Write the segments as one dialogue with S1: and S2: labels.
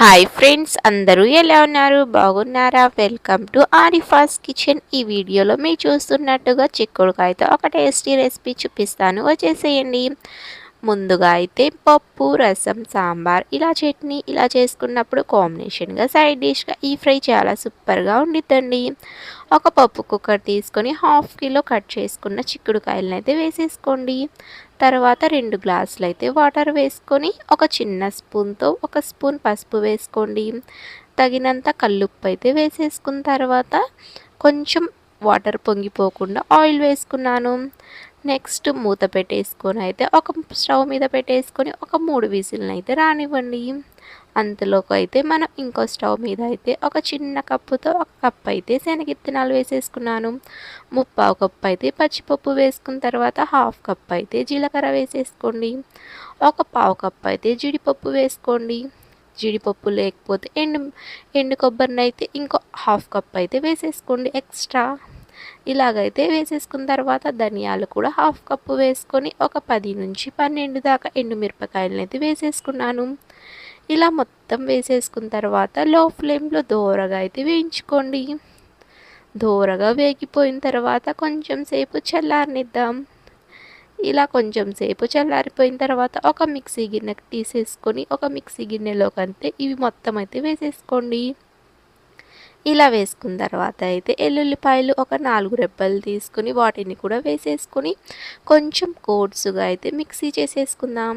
S1: Hi friends అందరూ ఎలా ఉన్నారు? బాగున్నారా? వెల్కమ్ టు ఆరిఫాస్ కిచెన్ ఈ వీడియోలో మీరు చూస్తున్నట్టుగా చిక్కుడుకాయతో ఒక టేస్టీ రెసిపీ చూపిస్తాను. వచ్చేసేయండి. ముందుగా అయితే పప్పు రసం సాంబార్ ఇలా చట్నీ ఇలా చేసుకున్నప్పుడు కాంబినేషన్గా సైడ్ డిష్గా ఈ ఫ్రై చాలా సూపర్గా ఉండిద్దండి. ఒక పప్పు కుక్కర్ తీసుకొని హాఫ్ కిలో కట్ చేసుకున్న చిక్కుడుకాయలను అయితే వేసేసుకోండి. తర్వాత రెండు గ్లాసులు అయితే వాటర్ వేసుకొని ఒక చిన్న స్పూన్తో ఒక స్పూన్ పసుపు వేసుకోండి. తగినంత కల్లుప్పు అయితే వేసేసుకున్న తర్వాత కొంచెం వాటర్ పొంగిపోకుండా ఆయిల్ వేసుకున్నాను. నెక్స్ట్ మూత పెట్టేసుకొని అయితే ఒక స్టవ్ మీద పెట్టేసుకొని ఒక మూడు విజిల్ని అయితే రానివ్వండి. అంతలోకి అయితే మనం ఇంకో స్టవ్ మీద అయితే ఒక చిన్న కప్పుతో ఒక కప్ అయితే శనగిత్తనాలు వేసేసుకున్నాను. ముప్పావు కప్పు అయితే పచ్చిపప్పు వేసుకున్న తర్వాత హాఫ్ కప్ అయితే జీలకర్ర వేసేసుకోండి. ఒక పావు కప్ అయితే జీడిపప్పు వేసుకోండి. జీడిపప్పు లేకపోతే ఎండు ఎండు కొబ్బరిని అయితే ఇంకో హాఫ్ కప్ అయితే వేసేసుకోండి ఎక్స్ట్రా. ఇలాగైతే వేసేసుకున్న తర్వాత ధనియాలు కూడా హాఫ్ కప్పు వేసుకొని ఒక పది నుంచి పన్నెండు దాకా ఎండుమిరపకాయలను అయితే వేసేసుకున్నాను. ఇలా మొత్తం వేసేసుకున్న తర్వాత లో ఫ్లేమ్లో దోరగా అయితే వేయించుకోండి. దోరగా వేగిపోయిన తర్వాత కొంచెం సేపు చల్లారనిద్దాం. ఇలా కొంచెం సేపు చల్లారిపోయిన తర్వాత ఒక మిక్సీ గిన్నెకి తీసేసుకొని ఒక మిక్సీ గిన్నెలోకి అంతే ఇవి మొత్తం అయితే వేసేసుకోండి. ఇలా వేసుకున్న తర్వాత అయితే ఎల్లుల్లిపాయలు ఒక నాలుగు రెబ్బలు తీసుకుని వాటిని కూడా వేసేసుకొని కొంచెం కోడ్సుగా అయితే మిక్సీ చేసేసుకుందాం.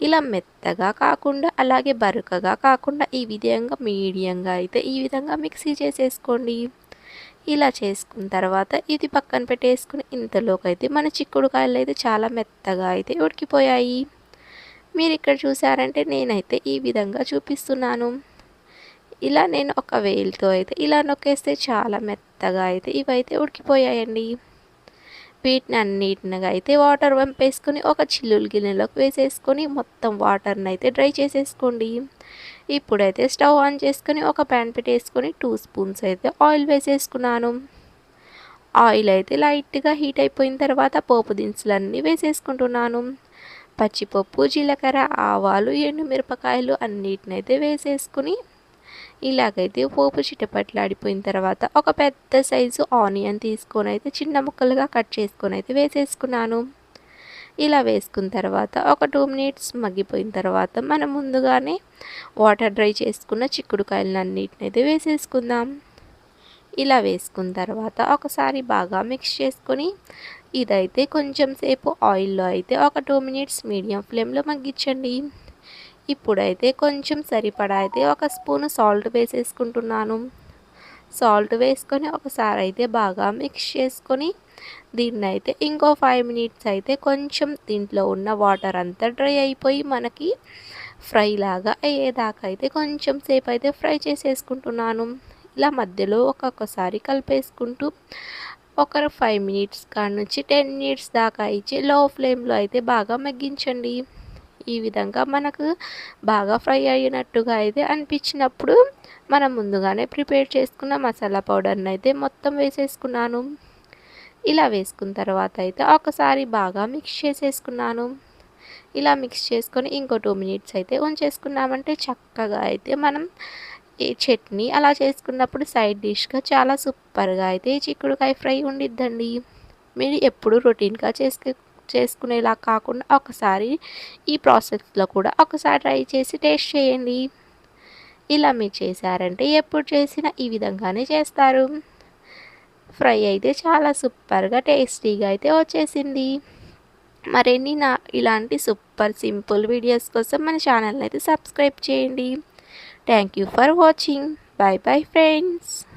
S1: ఇలా మెత్తగా కాకుండా అలాగే బరుకగా కాకుండా ఈ విధంగా మీడియంగా అయితే ఈ విధంగా మిక్సీ చేసేసుకోండి. ఇలా చేసుకున్న తర్వాత ఇది పక్కన పెట్టేసుకుని ఇంతలోకి అయితే మన చిక్కుడుకాయలు అయితే చాలా మెత్తగా అయితే ఉడికిపోయాయి. మీరు ఇక్కడ చూసారంటే నేనైతే ఈ విధంగా చూపిస్తున్నాను. ఇలా నేను ఒక వేలుతో అయితే ఇలా నొక్కేస్తే చాలా మెత్తగా అయితే ఇవైతే ఉడికిపోయాయండి. వీటిని అన్నిటినిగా అయితే వాటర్ వంపేసుకొని ఒక చిల్లులు గిన్నెలోకి వేసేసుకొని మొత్తం వాటర్ని అయితే డ్రై చేసేసుకోండి. ఇప్పుడైతే స్టవ్ ఆన్ చేసుకొని ఒక ప్యాన్ పెట్టేసుకొని టూ స్పూన్స్ అయితే ఆయిల్ వేసేసుకున్నాను. ఆయిల్ అయితే లైట్గా హీట్ అయిపోయిన తర్వాత పోపు దినుసులన్నీ వేసేసుకుంటున్నాను. పచ్చిపప్పు జీలకర్ర ఆవాలు ఎండుమిరపకాయలు అన్నిటినైతే వేసేసుకుని ఇలాగైతే పోపు చిటపట్లాడిపోయిన తర్వాత ఒక పెద్ద సైజు ఆనియన్ తీసుకొని అయితే చిన్న ముక్కలుగా కట్ చేసుకొని అయితే వేసేసుకున్నాను. ఇలా వేసుకున్న తర్వాత ఒక టూ మినిట్స్ మగ్గిపోయిన తర్వాత మనం ముందుగానే వాటర్ డ్రై చేసుకున్న చిక్కుడుకాయలను అన్నిటిని అయితే వేసేసుకుందాం. ఇలా వేసుకున్న తర్వాత ఒకసారి బాగా మిక్స్ చేసుకొని ఇదైతే కొంచెం సేపు ఆయిల్లో అయితే ఒక టూ మినిట్స్ మీడియం ఫ్లేమ్లో మగ్గించండి. ఇప్పుడైతే కొంచెం సరిపడా అయితే ఒక స్పూన్ సాల్ట్ వేసేసుకుంటున్నాను. సాల్ట్ వేసుకొని ఒకసారి అయితే బాగా మిక్స్ చేసుకొని దీన్ని అయితే ఇంకో ఫైవ్ మినిట్స్ అయితే కొంచెం దీంట్లో ఉన్న వాటర్ అంతా డ్రై అయిపోయి మనకి ఫ్రై లాగా అయ్యేదాకా అయితే కొంచెం సేపు అయితే ఫ్రై చేసేసుకుంటున్నాను. ఇలా మధ్యలో ఒక్కొక్కసారి కలిపేసుకుంటూ ఒక ఫైవ్ మినిట్స్ కాడ నుంచి టెన్ మినిట్స్ దాకా ఇచ్చి లో ఫ్లేమ్లో అయితే బాగా మగ్గించండి. ఈ విధంగా మనకు బాగా ఫ్రై అయినట్టుగా అయితే అనిపించినప్పుడు మనం ముందుగానే ప్రిపేర్ చేసుకున్న మసాలా పౌడర్ని అయితే మొత్తం వేసేసుకున్నాను. ఇలా వేసుకున్న తర్వాత అయితే ఒకసారి బాగా మిక్స్ చేసేసుకున్నాను. ఇలా మిక్స్ చేసుకొని ఇంకో టూ మినిట్స్ అయితే ఉంచేసుకున్నామంటే చక్కగా అయితే మనం ఈ చట్నీ అలా చేసుకున్నప్పుడు సైడ్ డిష్గా చాలా సూపర్గా అయితే చిక్కుడుకాయ ఫ్రై ఉండిద్దండి. మీరు ఎప్పుడు రొటీన్గా చేసుకు చేసుకునేలా కాకుండా ఒకసారి ఈ ప్రాసెస్లో కూడా ఒకసారి ట్రై చేసి టేస్ట్ చేయండి. ఇలా మీరు చేశారంటే ఎప్పుడు చేసినా ఈ విధంగానే చేస్తారు. ఫ్రై అయితే చాలా సూపర్గా టేస్టీగా అయితే వచ్చేసింది. మరిన్ని నా ఇలాంటి సూపర్ సింపుల్ వీడియోస్ కోసం మన ఛానల్ని అయితే సబ్స్క్రైబ్ చేయండి. Thank you for watching. Bye bye friends.